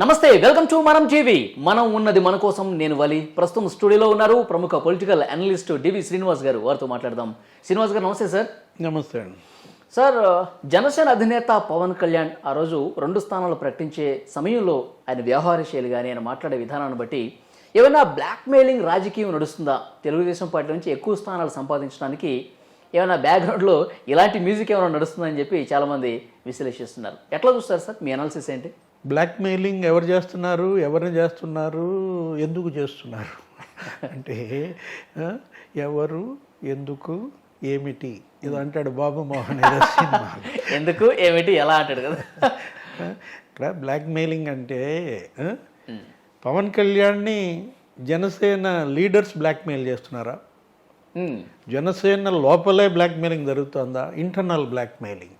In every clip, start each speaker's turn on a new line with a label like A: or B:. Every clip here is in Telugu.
A: నమస్తే వెల్కమ్ టు మనం టీవీ. మనం ఉన్నది మన కోసం నేను వలి. ప్రస్తుతం స్టూడియోలో ఉన్నారు ప్రముఖ పొలిటికల్ అనలిస్ట్ డివి శ్రీనివాస్ గారు. వారితో మాట్లాడదాం. శ్రీనివాస్ గారు నమస్తే సార్.
B: నమస్తే అండి.
A: సార్ జనసేన అధినేత పవన్ కళ్యాణ్ ఆ రోజు రెండు స్థానాలు ప్రకటించే సమయంలో ఆయన వ్యవహార శైలి కానీ ఆయన మాట్లాడే విధానాన్ని బట్టి ఏమైనా బ్లాక్ మెయిలింగ్ రాజకీయం నడుస్తుందా? తెలుగుదేశం పార్టీ నుంచి ఎక్కువ స్థానాలు సంపాదించడానికి ఏమైనా బ్యాక్గ్రౌండ్లో ఇలాంటి మ్యూజిక్ ఏమైనా నడుస్తుందని చెప్పి చాలామంది విశ్లేషిస్తున్నారు. ఎట్లా చూస్తారు సార్ మీ అనాలిసిస్ ఏంటి?
B: బ్లాక్ మెయిలింగ్ ఎవరు చేస్తున్నారు ఎవరిని చేస్తున్నారు ఎందుకు చేస్తున్నారు? అంటే ఎవరు ఎందుకు ఏమిటి? ఇది అంటాడు బాబు మోహన్ సినిమా.
A: ఎందుకు ఏమిటి ఎలా అంటాడు కదా.
B: ఇక్కడ బ్లాక్ మెయిలింగ్ అంటే పవన్ కళ్యాణ్ని జనసేన లీడర్స్ బ్లాక్ మెయిల్ చేస్తున్నారా జనసేన లోపలే బ్లాక్ మెయిలింగ్ జరుగుతుందా? ఇంటర్నల్ బ్లాక్ మెయిలింగ్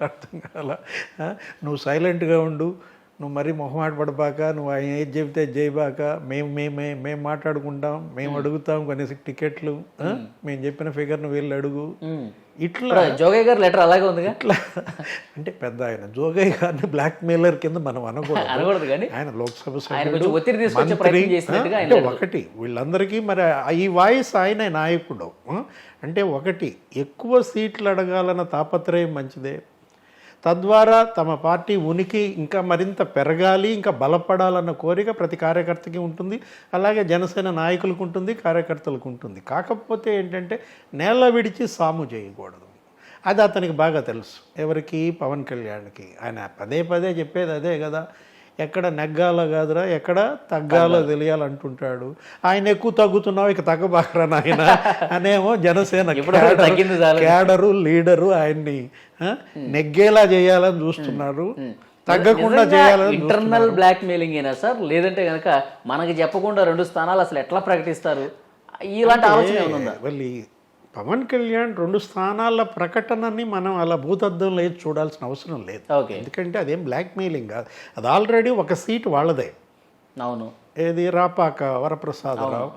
B: అర్థం కాల? నువ్వు సైలెంట్గా ఉండు. నువ్వు మరీ మొహమాట పడబాక నువ్వు ఆయన ఏది చెబితే చేయబాక మేము మేమే మేము మాట్లాడుకుంటాం మేము అడుగుతాం కొన్ని టికెట్లు? మేము. చెప్పిన ఫిగర్ నువ్వు వెళ్ళి అడుగు. ఇట్లా
A: జోగయ్య గారు లెటర్ అలాగే ఉందిగా?
B: ఇట్లా అంటే పెద్ద ఆయన. జోగయ్య గారిని బ్లాక్ మెయిలర్ కింద మనం అనకూడదు.
A: అనకూడదు కానీ
B: ఆయన లోక్సభ సభ్యుడు ఒకటి వీళ్ళందరికీ మరి ఈ వాయిస్ ఆయన నాయకుడు? అంటే ఒకటి ఎక్కువ సీట్లు అడగాలన్న తాపత్రయం మంచిదే. తద్వారా తమ పార్టీ ఉనికి ఇంకా మరింత పెరగాలి ఇంకా బలపడాలన్న కోరిక ప్రతి కార్యకర్తకి ఉంటుంది. అలాగే జనసేన నాయకులకు ఉంటుంది కార్యకర్తలకు ఉంటుంది. కాకపోతే ఏంటంటే నేల విడిచి సాము చేయకూడదు. అది అతనికి బాగా తెలుసు. ఎవరికి? పవన్ కళ్యాణ్కి. ఆయన పదే పదే చెప్పేది అదే కదా. ఎక్కడ నెగ్గాలో కాదురా ఎక్కడ తగ్గాలో తెలియాలంటుంటాడు. ఆయన ఎక్కువ తగ్గుతున్నావు ఇక తగ్గబాకరా నాయన? అనేమో జనసేన క్యాడరు- లీడరు ఆయన్ని నెగ్గేలా చేయాలని చూస్తున్నారు. తగ్గకుండా చేయాలని
A: ఇంటర్నల్ బ్లాక్ మెయిలింగ్ అయినా సార్? లేదంటే కనుక మనకి చెప్పకుండా రెండు స్థానాలు అసలు ఎట్లా ప్రకటిస్తారు? ఇలాంటి ఆలోచన ఏమైనా ఉందా?
B: పవన్ కళ్యాణ్ రెండు స్థానాల ప్రకటనని మనం అలా భూతద్దంలో ఏది చూడాల్సిన అవసరం లేదు. ఎందుకంటే అదేం బ్లాక్ మెయిలింగ్ కాదు. అది ఆల్రెడీ ఒక సీట్ వాళ్ళదే.
A: అవును.
B: ఏది? రాపాక వరప్రసాదరావు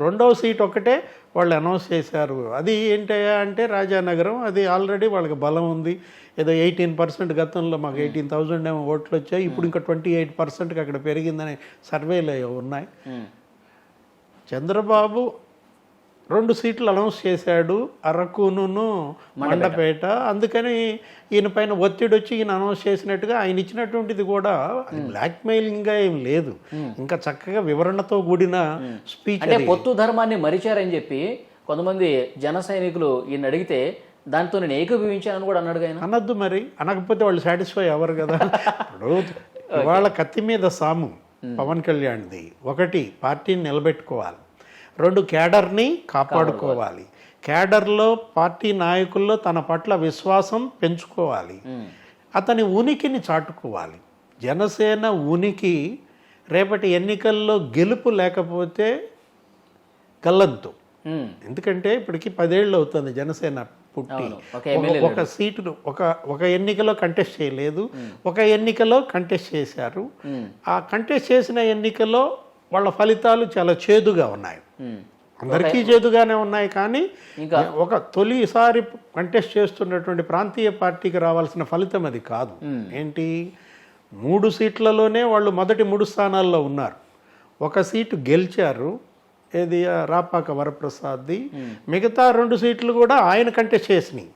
B: రెండవ సీట్ ఒకటే వాళ్ళు అనౌన్స్ చేశారు. అది ఏంటయ్యా అంటే రాజానగరం అది ఆల్రెడీ వాళ్ళకి బలం ఉంది. ఏదో ఎయిటీన్ పర్సెంట్ గతంలో మాకు ఎయిటీన్ థౌజండ్ ఏమో ఓట్లు వచ్చాయి. ఇప్పుడు ఇంకా ట్వంటీ ఎయిట్ పర్సెంట్కి అక్కడ పెరిగిందనే సర్వేలు ఉన్నాయి. చంద్రబాబు రెండు సీట్లు అనౌన్స్ చేశాడు అరకును మండపేట. అందుకని ఈయన పైన ఒత్తిడి వచ్చి ఈయన అనౌన్స్ చేసినట్టుగా ఆయన ఇచ్చినటువంటిది కూడా అది బ్లాక్ మెయిలింగ్గా ఏం లేదు. ఇంకా చక్కగా వివరణతో కూడిన స్పీచ్
A: అంటే పొత్తు ధర్మాన్ని మరిచారని చెప్పి కొంతమంది జన సైనికులు ఈయన అడిగితే దాంతో నేను ఏకీభవించానని కూడా అన్నాడు ఆయన?
B: అనొద్దు మరి. అనకపోతే వాళ్ళు సాటిస్ఫై అవ్వరు కదా. ఇప్పుడు ఇవాళ కత్తి మీద సాము పవన్ కళ్యాణ్ది. ఒకటి పార్టీని నిలబెట్టుకోవాలి. రెండు క్యాడర్ని కాపాడుకోవాలి క్యాడర్లో పార్టీ నాయకుల్లో తన పట్ల విశ్వాసం పెంచుకోవాలి. అతని ఉనికిని చాటుకోవాలి జనసేన ఉనికి రేపటి ఎన్నికల్లో గెలుపు లేకపోతే గల్లంతు. ఎందుకంటే ఇప్పటికి పదేళ్ళు అవుతుంది జనసేన పుట్టి.
A: ఒక
B: సీటును ఒక ఒక ఎన్నికలో కంటెస్ట్ చేయలేదు ఒక ఎన్నికలో కంటెస్ట్ చేశారు. ఆ కంటెస్ట్ చేసిన ఎన్నికలో వాళ్ళ ఫలితాలు చాలా చేదుగా ఉన్నాయి. అందరికీ చేదుగానే ఉన్నాయి కానీ ఒక తొలిసారి కంటెస్ట్ చేస్తున్నటువంటి ప్రాంతీయ పార్టీకి రావాల్సిన ఫలితం అది కాదు. ఏంటి? మూడు సీట్లలోనే వాళ్ళు మొదటి మూడు స్థానాల్లో ఉన్నారు. ఒక సీటు గెలిచారు. ఏది? రాపాక వరప్రసాద్ది. మిగతా రెండు సీట్లు కూడా ఆయన కంటెస్ట్ చేసినాయి.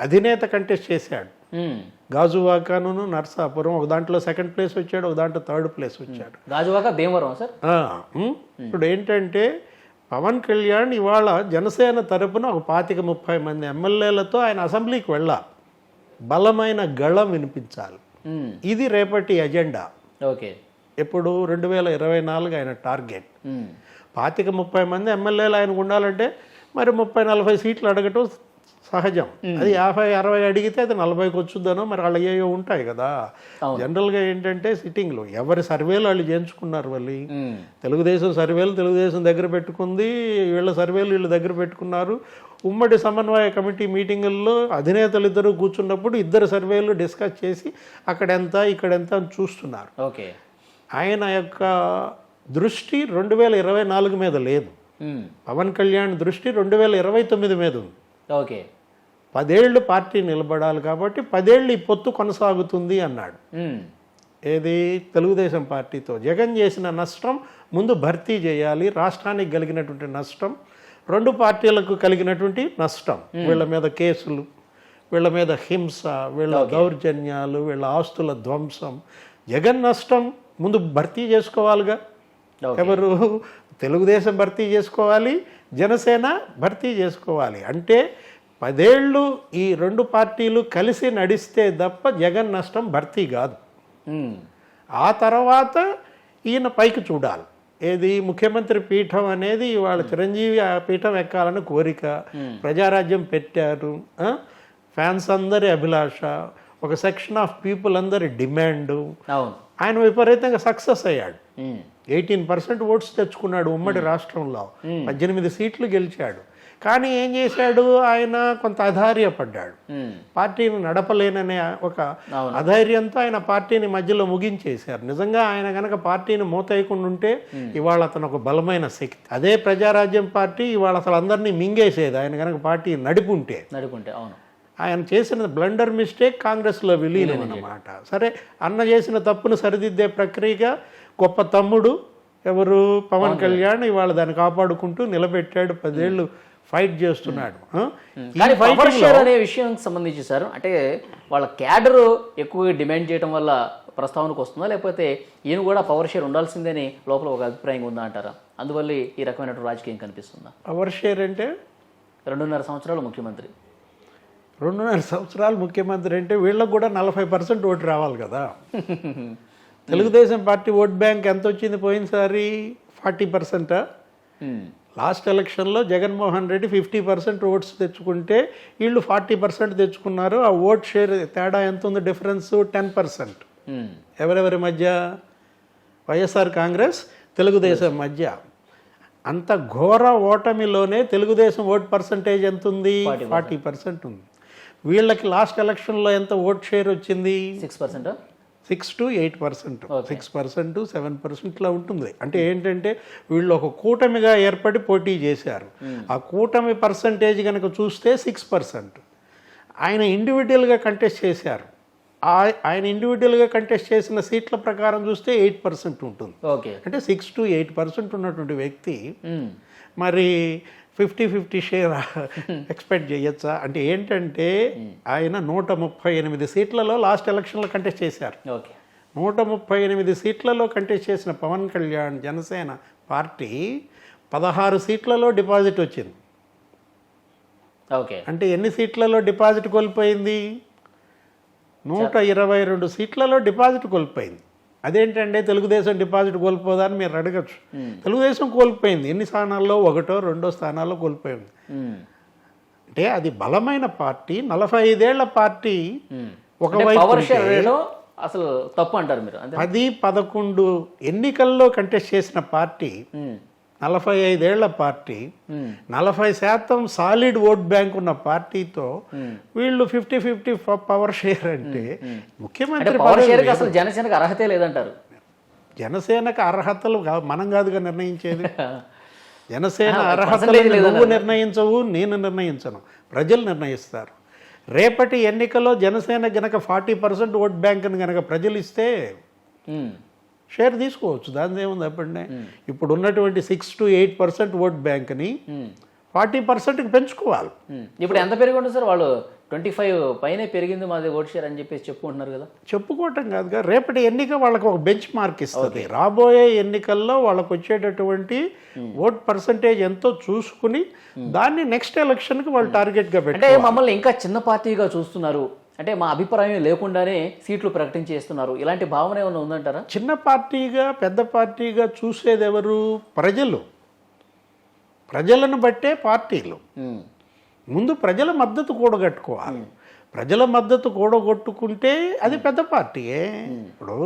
B: అధినేత కంటెస్ట్ చేశాడు. గాజువాకను నర్సాపురం ఒక దాంట్లో సెకండ్ ప్లేస్ వచ్చాడు ఒక దాంట్లో థర్డ్ ప్లేస్ వచ్చాడు.
A: గాజువాక భీమవరం సార్?
B: ఇప్పుడు ఏంటంటే పవన్ కళ్యాణ్ ఇవాళ జనసేన తరపున ఒక పాతిక ముప్పై మంది ఎమ్మెల్యేలతో ఆయన అసెంబ్లీకి వెళ్ళాలి. బలమైన గళం వినిపించాలి. ఇది రేపటి ఎజెండా.
A: ఓకే.
B: ఎప్పుడు? రెండు వేల ఇరవై నాలుగు ఆయన టార్గెట్. పాతిక ముప్పై మంది ఎమ్మెల్యేలు ఆయనకు ఉండాలంటే మరి ముప్పై నలభై సీట్లు అడగటం సహజం. అది యాభై అరవై అడిగితే అది నలభైకి వచ్చుద్దనో మరి వాళ్ళు అయ్యో ఉంటాయి కదా. జనరల్గా ఏంటంటే సిట్టింగ్లు ఎవరి సర్వేలు వాళ్ళు చేయించుకున్నారు
A: ఉమ్.
B: తెలుగుదేశం సర్వేలు తెలుగుదేశం దగ్గర పెట్టుకుంది వీళ్ళ సర్వేలు వీళ్ళు దగ్గర పెట్టుకున్నారు. ఉమ్మడి సమన్వయ కమిటీ మీటింగుల్లో అధినేతలు ఇద్దరు కూర్చున్నప్పుడు ఇద్దరు సర్వేలు డిస్కస్ చేసి అక్కడ ఎంత ఇక్కడ ఎంత అని చూస్తున్నారు.
A: ఓకే.
B: ఆయన యొక్క దృష్టి రెండు వేల ఇరవై నాలుగు మీద లేదు. పవన్ కళ్యాణ్ దృష్టి రెండు వేల ఇరవై తొమ్మిది మీద ఉంది.
A: ఓకే.
B: పదేళ్ళు పార్టీ నిలబడాలి కాబట్టి పదేళ్ళు ఈ పొత్తు కొనసాగుతుంది అన్నాడు. ఏది? తెలుగుదేశం పార్టీతో. జగన్ చేసిన నష్టం ముందు భర్తీ చేయాలి రాష్ట్రానికి కలిగినటువంటి నష్టం రెండు పార్టీలకు కలిగినటువంటి నష్టం. వీళ్ళ మీద కేసులు వీళ్ళ మీద హింస వీళ్ళ దౌర్జన్యాలు వీళ్ళ ఆస్తుల ధ్వంసం. జగన్ నష్టం ముందు భర్తీ చేసుకోవాలిగా. ఎవరు? తెలుగుదేశం భర్తీ చేసుకోవాలి జనసేన భర్తీ చేసుకోవాలి. అంటే పదేళ్ళు ఈ రెండు పార్టీలు కలిసి నడిస్తే తప్ప జగన్ నష్టం భర్తీ కాదు. ఆ తర్వాత ఈయన పైకి చూడాలి. ఏది ముఖ్యమంత్రి పీఠం అనేది వాళ్ళ చిరంజీవి ఆ పీఠం ఎక్కాలని కోరిక. ప్రజారాజ్యం పెట్టారు? ఫ్యాన్స్ అందరి అభిలాష. ఒక సెక్షన్ ఆఫ్ పీపుల్ అందరి డిమాండు. ఆయన విపరీతంగా సక్సెస్ అయ్యాడు. ఎయిటీన్ పర్సెంట్ ఓట్స్ తెచ్చుకున్నాడు ఉమ్మడి రాష్ట్రంలో. పద్దెనిమిది సీట్లు గెలిచాడు. కానీ ఏం చేశాడు? ఆయన కొంత అధైర్యపడ్డాడు. పార్టీని నడపలేననే ఒక అధైర్యంతో ఆయన పార్టీని మధ్యలో ముగించేశారు. నిజంగా ఆయన కనుక పార్టీని మూతేయకుండా ఉంటే ఇవాళ అతను ఒక బలమైన శక్తి. అదే ప్రజారాజ్యం పార్టీ ఇవాళ అసలు అందరినీ మింగేసేది. ఆయన కనుక పార్టీ నడిపుంటే.
A: నడుకుంటే అవును.
B: ఆయన చేసిన బ్లండర్ మిస్టేక్ కాంగ్రెస్లో విలీనం అన్నమాట సరే అన్న చేసిన తప్పును సరిదిద్దే ప్రక్రియగా గొప్ప తమ్ముడు ఎవరు? పవన్ కళ్యాణ్. ఇవాళ దాన్ని కాపాడుకుంటూ నిలబెట్టాడు పదేళ్ళు ఫైట్ చేస్తున్నాడు.
A: కానీ
B: fighting
A: పవర్ షేర్ అనే విషయానికి సంబంధించి సార్ అంటే వాళ్ళ క్యాడర్ ఎక్కువగా డిమాండ్ చేయడం వల్ల ప్రస్తావనకు వస్తుందా? లేకపోతే ఈయన కూడా పవర్ షేర్ ఉండాల్సిందని లోపల ఒక అభిప్రాయం ఉందా అంటారా? అందువల్ల ఈ రకమైనటువంటి రాజకీయం కనిపిస్తుందా?
B: పవర్ షేర్ అంటే?
A: రెండున్నర సంవత్సరాలు ముఖ్యమంత్రి.
B: రెండున్నర సంవత్సరాలు ముఖ్యమంత్రి అంటే వీళ్ళకు కూడా నలభై పర్సెంట్ ఓటు రావాలి కదా. తెలుగుదేశం పార్టీ ఓట్ బ్యాంక్ ఎంత వచ్చింది పోయినసారి? ఫార్టీ పర్సెంటా?
A: ఉమ్.
B: లాస్ట్ ఎలక్షన్లో Jaganmohan Reddy fifty percent votes తెచ్చుకుంటే వీళ్ళు ఫార్టీ పర్సెంట్ తెచ్చుకున్నారు. ఆ ఓట్ షేర్ తేడా ఎంత ఉంది డిఫరెన్స్ టెన్ పర్సెంట్.
A: ఉమ్.
B: ఎవరెవరి మధ్య? వైఎస్ఆర్ కాంగ్రెస్ తెలుగుదేశం మధ్య. అంత ఘోర ఓటమిలోనే తెలుగుదేశం ఓట్ పర్సంటేజ్ ఎంత ఉంది ఫార్టీ పర్సెంట్ ఉంది. వీళ్ళకి లాస్ట్ ఎలక్షన్లో ఎంత ఓట్ షేర్ వచ్చింది?
A: Six percent?
B: Six to eight percent. Six percent seven పర్సెంట్లా ఉంటుంది అంటే ఏంటంటే వీళ్ళు ఒక కూటమిగా ఏర్పడి పోటీ చేశారు. ఆ కూటమి పర్సంటేజ్ కనుక చూస్తే సిక్స్ పర్సెంట్. ఆయన ఇండివిజువల్గా కంటెస్ట్ చేశారు. ఆయన ఇండివిజువల్గా కంటెస్ట్ చేసిన సీట్ల ప్రకారం చూస్తే ఎయిట్ పర్సెంట్ ఉంటుంది.
A: ఓకే.
B: అంటే సిక్స్ టు ఎయిట్ పర్సెంట్ ఉన్నటువంటి వ్యక్తి. మరి ఫిఫ్టీ ఫిఫ్టీ షేర్ ఎక్స్పెక్ట్ చేయొచ్చా? అంటే ఏంటంటే ఆయన నూట ముప్పై ఎనిమిది సీట్లలో లాస్ట్ ఎలక్షన్లో కంటెస్ట్ చేశారు.
A: ఓకే.
B: నూట ముప్పై ఎనిమిది సీట్లలో కంటెస్ట్ చేసిన పవన్ కళ్యాణ్ జనసేన పార్టీ పదహారు సీట్లలో డిపాజిట్ వచ్చింది.
A: ఓకే.
B: అంటే ఎన్ని సీట్లలో డిపాజిట్ కోల్పోయింది? నూట ఇరవై రెండు సీట్లలో డిపాజిట్ కోల్పోయింది. అదేంటంటే తెలుగుదేశం డిపాజిట్ కోల్పోదా అని మీరు అడగచ్చు తెలుగుదేశం కోల్పోయింది ఎన్ని స్థానాల్లో ఒకటో రెండో స్థానాల్లో కోల్పోయింది. అంటే అది బలమైన పార్టీ నలభై ఐదేళ్ళ పార్టీ. ఒకవైపు
A: అసలు తప్పు అంటారు మీరు
B: పది పదకొండు ఎన్నికల్లో కంటెస్ట్ చేసిన పార్టీ. నలభై ఐదేళ్ళ పార్టీ. నలభై శాతం సాలిడ్ ఓట్ బ్యాంక్ ఉన్న పార్టీతో వీళ్ళు ఫిఫ్టీ ఫిఫ్టీ పవర్ షేర్ అంటే ముఖ్యమంత్రి
A: పవర్ అసలు జనసేనకు అర్హతే లేదంటారు.
B: జనసేనకు అర్హతలు మనం కాదుగా నిర్ణయించేది. జనసేన అర్హతలు. నువ్వు నిర్ణయించవు నేను నిర్ణయించను. ప్రజలు నిర్ణయిస్తారు. రేపటి ఎన్నికల్లో జనసేన గనక ఫార్టీ పర్సెంట్ ఓట్ బ్యాంక్ని గనక ప్రజలు ఇస్తే. షేర్ తీసుకోవచ్చు దాని ఏముంది అప్పుడే ఇప్పుడు ఉన్నటువంటి six to eight percent vote బ్యాంక్ని. Forty పర్సెంట్కి పెంచుకోవాలి.
A: ఇప్పుడు ఎంత పెరిగి సార్ వాళ్ళు ట్వంటీ ఫైవ్ పైనే పెరిగింది మాది ఓట్ షేర్ అని చెప్పేసి చెప్పుకుంటున్నారు కదా.
B: చెప్పుకోవటం కాదుగా రేపటి ఎన్నిక వాళ్ళకి ఒక బెంచ్ మార్క్ ఇస్తుంది. రాబోయే ఎన్నికల్లో వాళ్ళకు వచ్చేటటువంటి ఓట్ పర్సంటేజ్ ఎంతో చూసుకుని దాన్ని నెక్స్ట్ ఎలక్షన్కి వాళ్ళు టార్గెట్గా పెట్టి
A: మమ్మల్ని ఇంకా చిన్న పార్టీగా చూస్తున్నారు. అంటే మా అభిప్రాయం లేకుండానే సీట్లు ప్రకటించేస్తున్నారు. ఇలాంటి భావన ఏమైనా ఉందంటారా?
B: చిన్న పార్టీగా పెద్ద పార్టీగా చూసేది ఎవరు? ప్రజలు. ప్రజలను బట్టే పార్టీలు. ముందు ప్రజల మద్దతు కూడగట్టుకోవాలి. ప్రజల మద్దతు కూడగొట్టుకుంటే అది పెద్ద పార్టీయే ఇప్పుడు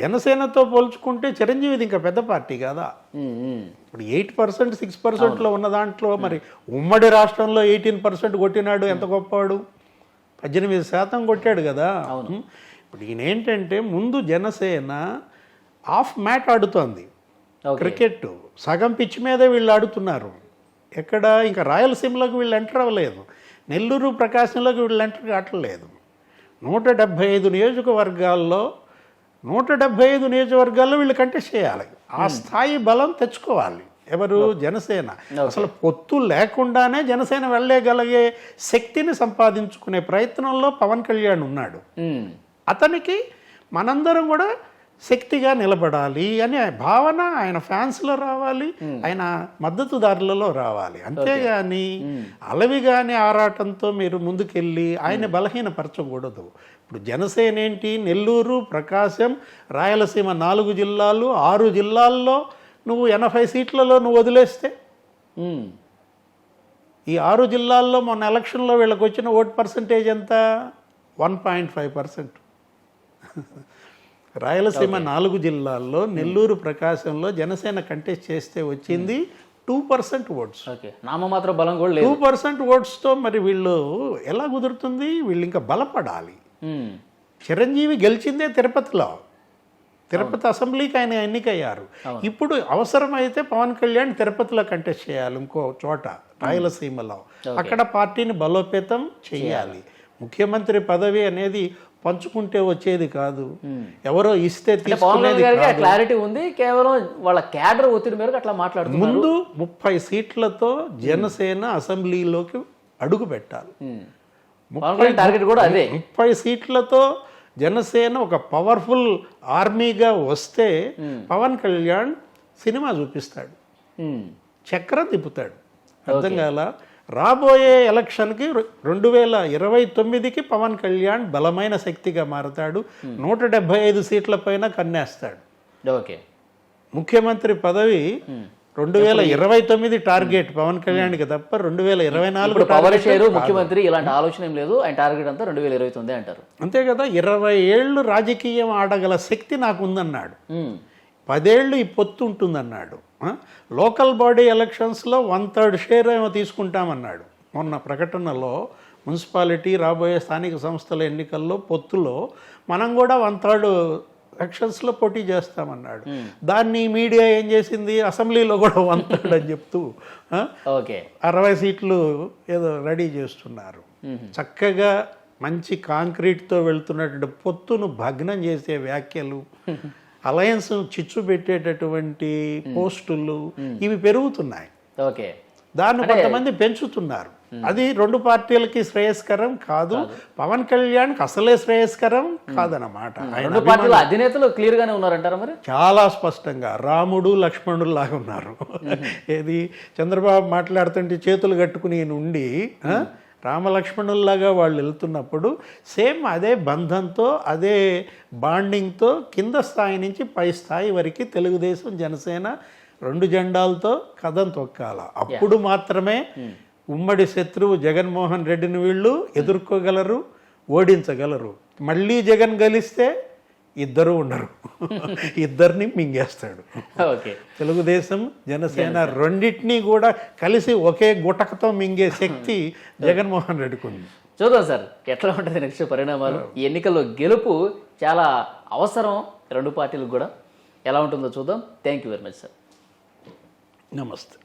B: జనసేనతో పోల్చుకుంటే చిరంజీవిది ఇంకా పెద్ద పార్టీ కదా. ఇప్పుడు ఎయిట్ పర్సెంట్ సిక్స్ పర్సెంట్లో ఉన్న దాంట్లో మరి ఉమ్మడి రాష్ట్రంలో ఎయిటీన్ పర్సెంట్ కొట్టినాడు ఎంత గొప్పవాడు? పద్దెనిమిది శాతం కొట్టాడు కదా. ఇప్పుడు ఈయన ఏంటంటే ముందు జనసేన ఆఫ్ మ్యాట్ ఆడుతోంది. క్రికెట్ సగం పిచ్ మీదే వీళ్ళు ఆడుతున్నారు. ఎక్కడ ఇంకా రాయలసీమలోకి వీళ్ళు ఎంటర్ అవ్వలేదు. నెల్లూరు ప్రకాశంలోకి వీళ్ళు ఎంటర్ కావట్లేదు. నూట డెబ్భై ఐదు నియోజకవర్గాల్లో నూట డెబ్భై ఐదు నియోజకవర్గాల్లో వీళ్ళు కంటెస్ట్ చేయాలి. ఆ స్థాయి బలం తెచ్చుకోవాలి. ఎవరు? జనసేన. అసలు పొత్తు లేకుండానే జనసేన వెళ్ళగలిగే శక్తిని సంపాదించుకునే ప్రయత్నంలో పవన్ కళ్యాణ్ ఉన్నాడు. అతనికి మనందరం కూడా శక్తిగా నిలబడాలి అనే భావన ఆయన ఫ్యాన్స్లో రావాలి ఆయన మద్దతుదారులలో రావాలి. అంతేగాని అలవిగాని ఆరాటంతో మీరు ముందుకెళ్ళి ఆయన బలహీనపరచకూడదు. ఇప్పుడు జనసేన ఏంటి నెల్లూరు ప్రకాశం రాయలసీమ నాలుగు జిల్లాలు ఆరు జిల్లాల్లో నువ్వు ఎనభై సీట్లలో నువ్వు వదిలేస్తే? ఈ ఆరు జిల్లాల్లో మొన్న ఎలక్షన్లో వీళ్ళకి వచ్చిన ఓట్ పర్సంటేజ్ ఎంత? One point five percent. Rayalaseema నాలుగు జిల్లాల్లో నెల్లూరు ప్రకాశంలో జనసేన కంటెస్ట్ చేస్తే వచ్చింది టూ పర్సెంట్ ఓట్స్.
A: నామమాత్రం బలం కూడా
B: టూ పర్సెంట్ ఓట్స్తో మరి వీళ్ళు ఎలా కుదురుతుంది? వీళ్ళు ఇంకా బలపడాలి. చిరంజీవి గెలిచిందే తిరుపతిలో. తిరుపతి అసెంబ్లీకి ఆయన ఎన్నికయ్యారు. ఇప్పుడు అవసరమైతే పవన్ కళ్యాణ్ తిరుపతిలో కంటెస్ట్ చేయాలి ఇంకో చోట రాయలసీమలో. అక్కడ పార్టీని బలోపేతం చేయాలి. ముఖ్యమంత్రి పదవి అనేది పంచుకుంటే వచ్చేది కాదు. ఎవరో ఇస్తే
A: క్లారిటీ ఉంది కేవలం వాళ్ళ క్యాడర్ ఒత్తిడి మేరకు అట్లా మాట్లాడుతున్నారు.
B: ముందు ముప్పై సీట్లతో జనసేన అసెంబ్లీలోకి అడుగు పెట్టాలి.
A: టార్గెట్ కూడా అదే.
B: ముప్పై సీట్లతో జనసేన ఒక పవర్ఫుల్ ఆర్మీగా వస్తే పవన్ కళ్యాణ్ సినిమా చూపిస్తాడు. చక్రం తిప్పుతాడు. అర్థం కాల? రాబోయే ఎలక్షన్కి రెండు వేల ఇరవై తొమ్మిదికి పవన్ కళ్యాణ్ బలమైన శక్తిగా మారతాడు. నూట డెబ్బై ఐదు సీట్ల పైన కన్నేస్తాడు.
A: ఓకే.
B: ముఖ్యమంత్రి పదవి రెండు వేల ఇరవై తొమ్మిది టార్గెట్ పవన్ కళ్యాణ్కి తప్ప రెండు వేల ఇరవై నాలుగు
A: పవర్ షేరు ముఖ్యమంత్రి ఇలాంటి ఆలోచన ఏం లేదు. ఆయన టార్గెట్ అంతా రెండు వేల ఇరవై తొమ్మిది అంటారు.
B: అంతే కదా ఇరవై ఏళ్ళు రాజకీయం ఆడగల శక్తి నాకు ఉందన్నాడు పదేళ్ళు ఈ పొత్తు ఉంటుందన్నాడు? లోకల్ బాడీ ఎలక్షన్స్లో వన్ థర్డ్ షేర్ ఏమో తీసుకుంటామన్నాడు. మొన్న ప్రకటనలో మున్సిపాలిటీ రాబోయే స్థానిక సంస్థల ఎన్నికల్లో పొత్తులో మనం కూడా వన్ థర్డ్ ఎలక్షన్స్లో పోటీ చేస్తామన్నాడు. దాన్ని మీడియా ఏం చేసింది? అసెంబ్లీలో కూడా అని చెప్తూ?
A: ఓకే.
B: అరవై సీట్లు ఏదో రెడీ చేస్తున్నారు. చక్కగా మంచి కాంక్రీట్తో వెళ్తున్నటువంటి పొత్తును భగ్నం చేసే వ్యాఖ్యలు అలయన్స్ చిచ్చు పెట్టేటటువంటి పోస్టులు ఇవి పెరుగుతున్నాయి.
A: ఓకే.
B: దాన్ని కొంతమంది పెంచుతున్నారు. అది రెండు పార్టీలకి శ్రేయస్కరం కాదు. పవన్ కళ్యాణ్కి అసలే శ్రేయస్కరం కాదనమాట ఆయన
A: రెండు పార్టీల అధినేతలు క్లియర్ గానే ఉన్నారంటారా మరి?
B: చాలా స్పష్టంగా రాముడు లక్ష్మణుడు లాగా ఉన్నారు. ఏది? చంద్రబాబు మాట్లాడుతుంటే చేతులు కట్టుకుని ఆ, రామలక్ష్మణుల్లాగా వాళ్ళు వెళ్తున్నప్పుడు సేమ్ అదే బంధంతో అదే బాండింగ్తో కింద స్థాయి నుంచి పై స్థాయి వరకు తెలుగుదేశం జనసేన రెండు జెండాలతో కథం తొక్కాల. అప్పుడు మాత్రమే ఉమ్మడి శత్రువు జగన్మోహన్ రెడ్డిని వీళ్ళు ఎదుర్కోగలరు ఓడించగలరు. మళ్ళీ జగన్ గెలిస్తే ఇద్దరు ఉండరు. ఇద్దరిని మింగేస్తాడు.
A: ఓకే.
B: తెలుగుదేశం జనసేన రెండింటినీ కూడా కలిసి ఒకే గుటకతో మింగే శక్తి జగన్మోహన్ రెడ్డికి ఉంది.
A: చూద్దాం సార్ ఎట్లా ఉంటుంది నెక్స్ట్ పరిణామాలు? ఈ ఎన్నికల్లో గెలుపు చాలా అవసరం రెండు పార్టీలకు కూడా. ఎలా ఉంటుందో చూద్దాం. Thank you very much sir
B: నమస్తే.